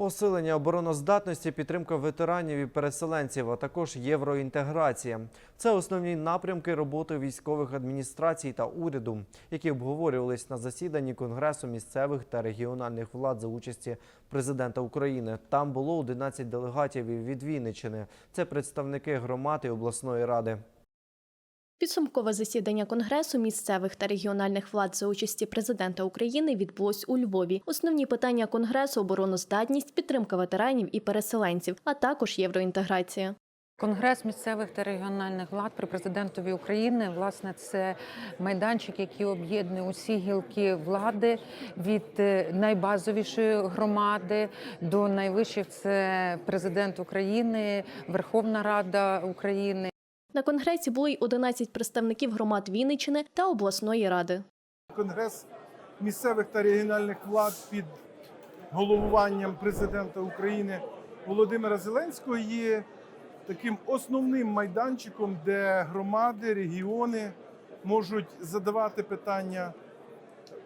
Посилення обороноздатності, підтримка ветеранів і переселенців, а також євроінтеграція це основні напрямки роботи військових адміністрацій та уряду, які обговорювались на засіданні Конгресу місцевих та регіональних влад за участі президента України. Там було 11 делегатів від Вінниччини. Це представники громад і обласної ради. Підсумкове засідання Конгресу місцевих та регіональних влад за участі президента України відбулось у Львові. Основні питання Конгресу обороноздатність, підтримка ветеранів і переселенців, а також євроінтеграція. Конгрес місцевих та регіональних влад при президентові України власне це майданчик, який об'єднує усі гілки влади від е, найбазовішої громади до найвищих. Це президент України, Верховна Рада України. На конгресі було й 11 представників громад Вінниччини та обласної ради. Конгрес місцевих та регіональних влад під головуванням президента України Володимира Зеленського є таким основним майданчиком, де громади, регіони можуть задавати питання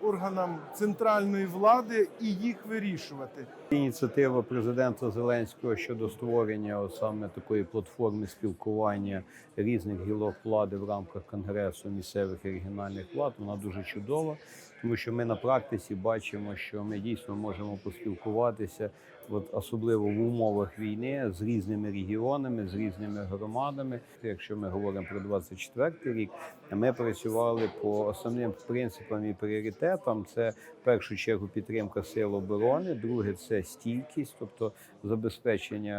органам центральної влади і їх вирішувати. Ініціатива президента Зеленського щодо створення саме такої платформи спілкування різних гілок влади в рамках конгресу місцевих і регіональних влад вона дуже чудова, тому що ми на практиці бачимо, що ми дійсно можемо поспілкуватися, от особливо в умовах війни з різними регіонами, з різними громадами. Якщо ми говоримо про 24 рік, ми працювали по основним принципам і пріоритетам. Це в першу чергу підтримка сил оборони, друге це стійкість, тобто забезпечення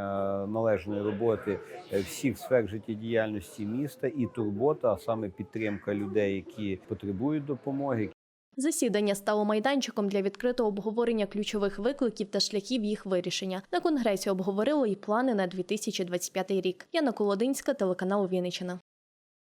належної роботи е, всіх сфер життєдіяльності міста і турбота, а саме підтримка людей, які потребують допомоги, Засідання стало майданчиком для відкритого обговорення ключових викликів та шляхів їх вирішення. На конгресі обговорили і плани на 2025 рік. Яна Колодинська, телеканал Вінниччина.